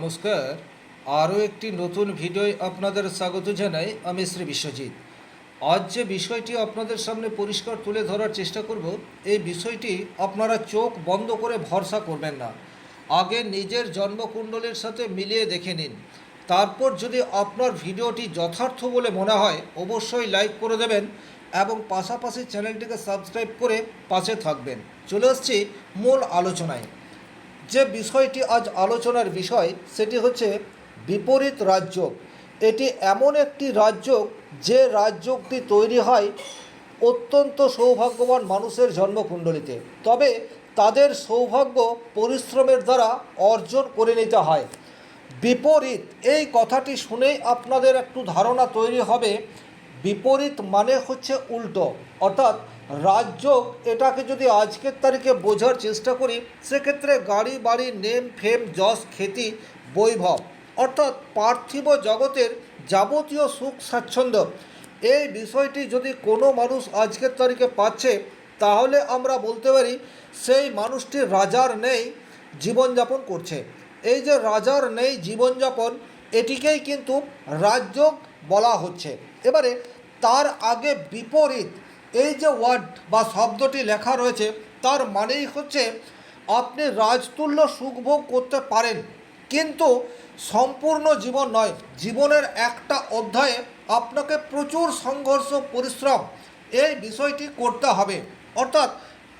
নমস্কার। আরও একটি নতুন ভিডিওয় আপনাদের স্বাগত জানাই আমি শ্রী বিশ্বজিৎ। আজ যে বিষয়টি আপনাদের সামনে পরিষ্কার তুলে ধরার চেষ্টা করব, এই বিষয়টি আপনারা চোখ বন্ধ করে ভরসা করবেন না। আগে নিজের জন্মকুণ্ডলের সাথে মিলিয়ে দেখে নিন। তারপর যদি আপনার ভিডিওটি যথার্থ বলে মনে হয়, অবশ্যই লাইক করে দেবেন এবং পাশাপাশি চ্যানেলটিকে সাবস্ক্রাইব করে পাশে থাকবেন। চলে আসছি মূল আলোচনায়। যে বিষয়টি আজ আলোচনার বিষয়, সেটি হচ্ছে বিপরীত রাজ্য এটি এমন একটি রাজ্য যে রাজ্যটি তৈরি হয় অত্যন্ত সৌভাগ্যবান মানুষের জন্মকুণ্ডলিতে। তবে তাদের সৌভাগ্য পরিশ্রমের দ্বারা অর্জন করে নিতে হয়। বিপরীত, এই কথাটি শুনেই আপনাদের একটু ধারণা তৈরি হবে বিপরীত মানে হচ্ছে উল্টো। অর্থাৎ রাজ্য এটাকে যদি আজকের তারিখে বোঝার চেষ্টা করি, সেক্ষেত্রে গাড়ি, বাড়ি, নেম, ফেম, যশ খ্যাতি বৈভব, অর্থাৎ পার্থিব জগতের যাবতীয় সুখ, স্বাচ্ছন্দ্য, এই বিষয়টি যদি কোনো মানুষ আজকের তারিখে পাচ্ছে, তাহলে আমরা বলতে পারি সেই মানুষটি রাজার নেই, জীবনযাপন করছে। এই যে রাজার নেই, জীবনযাপন, এটিকেই কিন্তু রাজ্য বলা হচ্ছে। এবারে তার আগে বিপরীত, এই যে ওয়ার্ড বা শব্দটি লেখা রয়েছে, তার মানেই হচ্ছে আপনি রাজতুল্য সুখভোগ করতে পারেন। কিন্তু সম্পূর্ণ জীবন নয়, জীবনের একটা অধ্যায়ে আপনাকে প্রচুর সংঘর্ষ, পরিশ্রম এই বিষয়টি করতে হবে। অর্থাৎ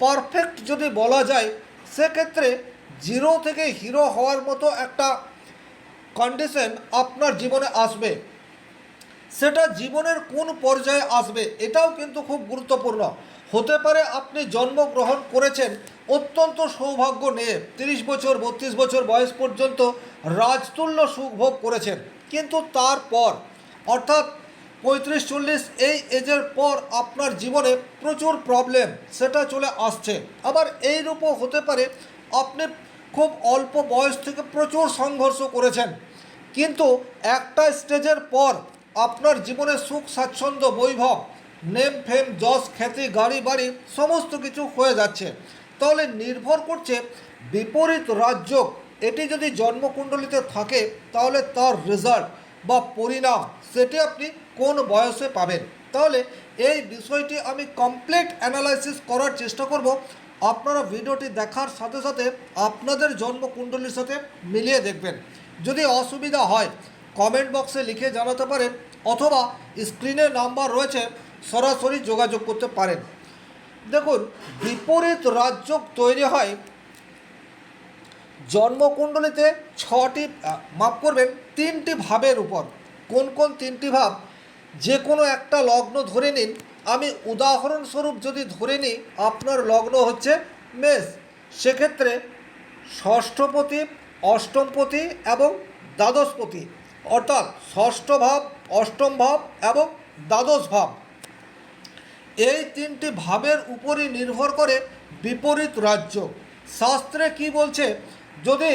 পারফেক্ট যদি বলা যায়, সেক্ষেত্রে জিরো থেকে হিরো হওয়ার মতো একটা কন্ডিশন আপনার জীবনে আসবে। সেটা জীবনের কোন পর্যায়ে আসবে এটাও কিন্তু খুব গুরুত্বপূর্ণ। হতে পারে আপনি জন্মগ্রহণ করেছেন অত্যন্ত সৌভাগ্য নিয়ে, তিরিশ বছর, বত্রিশ বছর বয়স পর্যন্ত রাজতুল্য সুখভোগ করেছেন। কিন্তু তারপর, অর্থাৎ পঁয়ত্রিশ, চল্লিশ এই এজের পর আপনার জীবনে প্রচুর প্রবলেম সেটা চলে আসছে। আবার এইরূপও হতে পারে আপনি খুব অল্প বয়স থেকে প্রচুর সংঘর্ষ করেছেন। কিন্তু একটা স্টেজের পর আপনার জীবনে সুখ, স্বাচ্ছন্দ্য, বৈভব, নেম, ফেম, যশ, খ্যাতি, গাড়ি, বাড়ি, সমস্ত কিছু হয়ে যাচ্ছে। তাহলে নির্ভর করছে বিপরীত রাজ্য। এটি যদি জন্মকুণ্ডলিতে থাকে, তাহলে তার রেজাল্ট বা পরিণাম সেটি আপনি কোন বয়সে পাবেন? তাহলে এই বিষয়টি আমি কমপ্লিট অ্যানালাইসিস করার চেষ্টা করব। আপনারা ভিডিওটি দেখার সাথে সাথে আপনাদের জন্মকুণ্ডলীর সাথে মিলিয়ে দেখবেন। যদি অসুবিধা হয় কমেন্ট বক্সে লিখে জানাতে পারেন অথবা স্ক্রিনে নাম্বার রয়েছে, সরাসরি যোগাযোগ করতে পারেন। দেখুন, বিপরীত রাজ্য তৈরি হয়। জন্মকুণ্ডলিতে ছটি মাফ করবেন, তিনটি ভাবের উপর। কোন কোন তিনটি ভাব? যে কোনো একটা লগ্ন ধরে নিন। আমি উদাহরণস্বরূপ যদি ধরে নিই, আপনার লগ্ন হচ্ছে মেষ। সেক্ষেত্রে ষষ্ঠপতি, অষ্টমপতি এবং দ্বাদশপতি। অর্থাৎ ষষ্ঠ ভাব, অষ্টম ভাব এবং দ্বাদশ ভাব। এই তিনটি ভাবের উপরই নির্ভর করে বিপরীত রাজ্য। শাস্ত্রে কি বলছে? যদি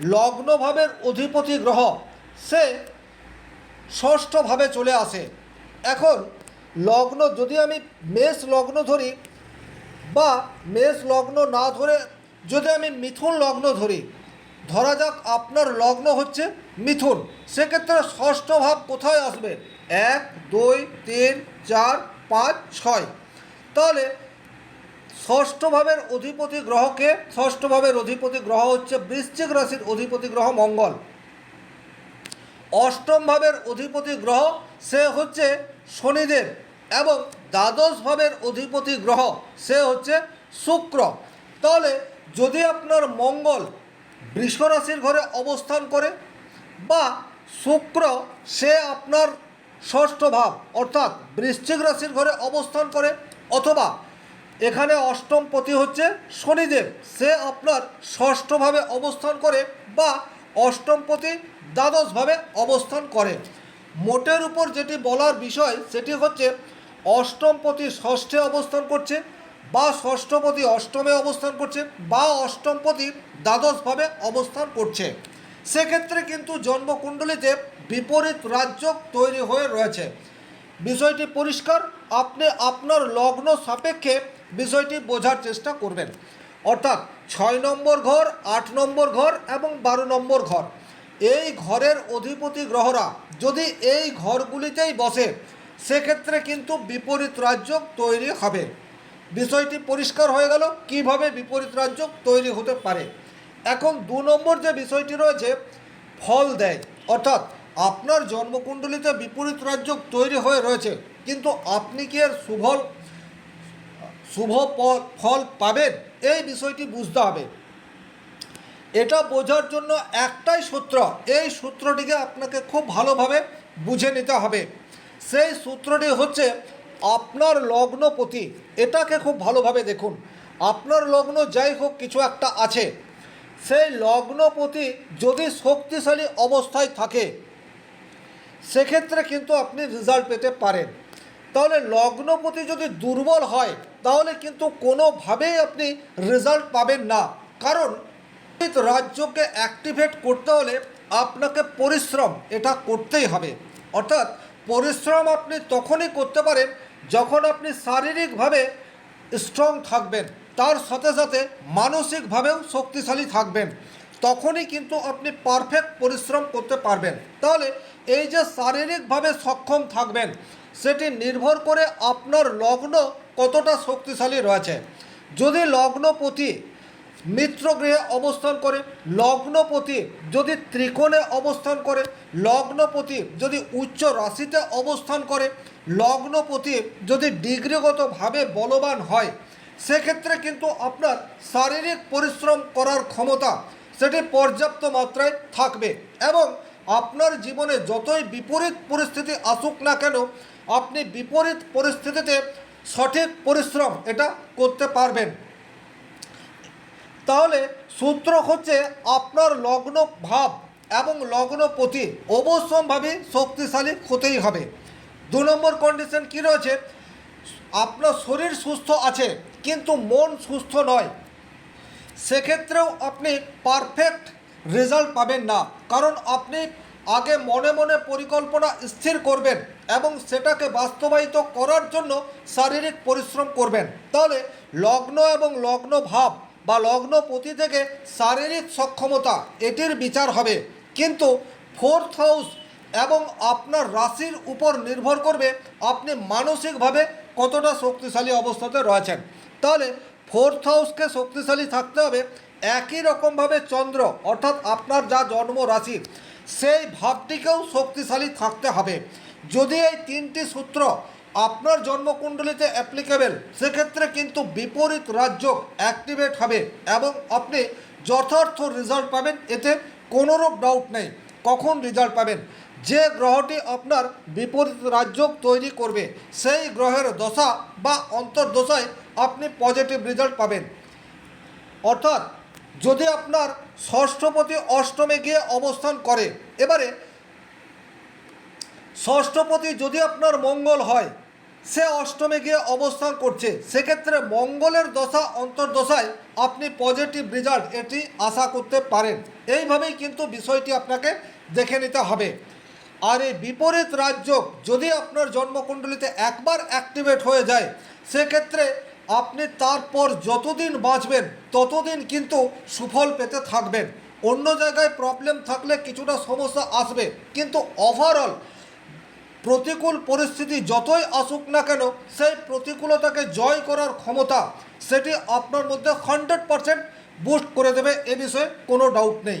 লগ্নভাবের অধিপতি গ্রহ, সে ষষ্ঠভাবে চলে আসে। এখন লগ্ন, যদি আমি মেষ লগ্ন ধরি বা মেষ লগ্ন না ধরে যদি আমি মিথুন লগ্ন ধরি ধরা যাক আপনার লগ্ন হচ্ছে মিথুন। সেক্ষেত্রে ষষ্ঠ ভাব কোথায় আসবে? এক, দুই, তিন, চার, পাঁচ, ছয়। তাহলে ষষ্ঠ ভাবের অধিপতি গ্রহকে ষষ্ঠ ভাবের অধিপতি গ্রহ হচ্ছে বৃশ্চিক রাশির অধিপতি গ্রহ মঙ্গল। অষ্টম ভাবের অধিপতি গ্রহ সে হচ্ছে শনিদেব এবং দ্বাদশ ভাবের অধিপতি গ্রহ সে হচ্ছে শুক্র। তাহলে যদি আপনার মঙ্গল বৃষ রাশির ঘরে অবস্থান করে বা শুক্র, সে আপনার ষষ্ঠ ভাব, অর্থাৎ বৃশ্চিক রাশির ঘরে অবস্থান করে অথবা এখানে অষ্টম পতি হচ্ছে শনিদেব, সে আপনার ষষ্ঠভাবে অবস্থান করে বা অষ্টম অষ্টমপতি দ্বাদশভাবে অবস্থান করে। মোটের উপর যেটি বলার বিষয়, সেটি হচ্ছে অষ্টম অষ্টমপতি ষষ্ঠে অবস্থান করছে বা ষষ্ঠপতি অষ্টমে অবস্থান করছে বা অষ্টমপতি দ্বাদশভাবে অবস্থান করছে। সেক্ষেত্রে কিন্তু জন্মকুণ্ডলিতে বিপরীত রাজ্য তৈরি হয়ে রয়েছে। বিষয়টি পরিষ্কার, আপনি আপনার লগ্ন সাপেক্ষে বিষয়টি বোঝার চেষ্টা করবেন। অর্থাৎ ছয় নম্বর ঘর, আট নম্বর ঘর এবং বারো নম্বর ঘর। এই ঘরের অধিপতি গ্রহরা যদি এই ঘরগুলিতেই বসে, সেক্ষেত্রে কিন্তু বিপরীত রাজ্য তৈরি হবে। বিষয়টি পরিষ্কার হয়ে গেল কীভাবে বিপরীত রাজ্য তৈরি হতে পারে। এখন দু নম্বর যে বিষয়টি রয়েছে, ফল দেয়। অর্থাৎ আপনার জন্মকুণ্ডলিতে বিপরীত রাজ্য তৈরি হয়ে রয়েছে, কিন্তু আপনি কি এর সুফল শুভ ফল পাবেন? এই বিষয়টি বুঝতে হবে। এটা বোঝার জন্য একটাই সূত্র, এই সূত্রটিকে আপনাকে খুব ভালোভাবে বুঝে নিতে হবে। সেই সূত্রটি হচ্ছে আপনার লগ্ন লগ্নপতি এটাকে খুব ভালোভাবে দেখুন। আপনার লগ্ন যাই হোক, কিছু একটা আছে। সেই লগ্নপতি যদি শক্তিশালী অবস্থায় থাকে, সেক্ষেত্রে কিন্তু আপনি রেজাল্ট পেতে পারেন। তাহলে লগ্নপতি যদি দুর্বল হয়, তাহলে কিন্তু কোনোভাবেই আপনি রেজাল্ট পাবেন না। কারণ রাজ্যকে অ্যাক্টিভেট করতে হলে আপনাকে পরিশ্রম, এটা করতেই হবে। অর্থাৎ পরিশ্রম আপনি তখনই করতে পারেন যখন আপনি শারীরিকভাবে স্ট্রং থাকবেন, তার সাথে সাথে মানসিকভাবেও শক্তিশালী থাকবেন, তখনই কিন্তু আপনি পারফেক্ট পরিশ্রম করতে পারবেন। তাহলে এই যে শারীরিকভাবে সক্ষম থাকবেন, সেটি নির্ভর করে আপনার লগ্ন কতটা শক্তিশালী রয়েছে। যদি লগ্নপতি মিত্রগৃহে অবস্থান করে, লগ্নপতি যদি ত্রিকোণে অবস্থান করে, লগ্নপতি যদি উচ্চ রাশিতে অবস্থান করে লগ্নপতি যদি ডিগ্রিগতভাবে বলবান হয়, সেক্ষেত্রে কিন্তু আপনার শারীরিক পরিশ্রম করার ক্ষমতা সেটি পর্যাপ্ত মাত্রায় থাকবে এবং আপনার জীবনে যতই বিপরীত পরিস্থিতি আসুক না কেন, আপনি বিপরীত পরিস্থিতিতে সঠিক পরিশ্রম এটা করতে পারবেন। তাহলে সূত্র হচ্ছে আপনার লগ্ন ভাব এবং লগ্নপতি অবশ্যম্ভাবী শক্তিশালী হতেই হবে। দু নম্বর কন্ডিশন কী রয়েছে? আপনার শরীর সুস্থ আছে, কিন্তু মন সুস্থ নয়। সেক্ষেত্রেও আপনি পারফেক্ট রেজাল্ট পাবেন না। কারণ আপনি আগে মনে মনে পরিকল্পনা স্থির করবেন এবং সেটাকে বাস্তবায়িত করার জন্য শারীরিক পরিশ্রম করবেন। তাহলে লগ্ন এবং লগ্ন ভাব বা লগ্ন প্রতি থেকে শারীরিক সক্ষমতা এটির বিচার হবে। কিন্তু ফোর্থ হাউস এবং আপনার রাশির উপর নির্ভর করবে আপনি মানসিকভাবে কতটা শক্তিশালী অবস্থাতে রয়েছেন। তাহলে ফোর্থ হাউসকে শক্তিশালী থাকতে হবে। একই রকমভাবে চন্দ্র, অর্থাৎ আপনার যা জন্ম রাশি, সেই ভাবটিকেও শক্তিশালী থাকতে হবে। যদি এই তিনটি সূত্র আপনার জন্মকুণ্ডলিতে অ্যাপ্লিকেবেল সেক্ষেত্রে কিন্তু বিপরীত রাজ্য অ্যাক্টিভেট হবে এবং আপনি যথার্থ রেজাল্ট পাবেন। এতে কোনোরূপ ডাউট নেই। কখন রেজাল্ট পাবেন? যে গ্রহটি আপনার বিপরীত রাজ্য তৈরি করবে, সেই গ্রহের দশা বা অন্তর্দশায় আপনি পজিটিভ রেজাল্ট পাবেন। অর্থাৎ, যদি আপনার ষষ্ঠপতি অষ্টমে গিয়ে অবস্থান করে, এবারে ষষ্ঠপতি যদি আপনার মঙ্গল হয়, সে অষ্টমে গিয়ে অবস্থান করছে, সেক্ষেত্রে মঙ্গলের দশা, অন্তর্দশায় আপনি পজিটিভ রেজাল্ট এটি আশা করতে পারেন। এইভাবেই কিন্তু বিষয়টি আপনাকে দেখে নিতে হবে। আর এই বিপরীত রাজ্য যদি আপনার জন্মকুণ্ডলিতে একবার অ্যাক্টিভেট হয়ে যায়, সেক্ষেত্রে আপনি তারপর যতদিন বাঁচবেন, ততদিন কিন্তু সুফল পেতে থাকবেন। অন্য জায়গায় প্রবলেম থাকলে কিছুটা সমস্যা আসবে, কিন্তু ওভারঅল প্রতিকূল পরিস্থিতি যতই আসুক না কেন, সেই প্রতিকূলতাকে জয় করার ক্ষমতা সেটি আপনার মধ্যে হান্ড্রেড পারসেন্ট বুস্ট করে দেবে, এ বিষয়ে কোনো ডাউট নেই।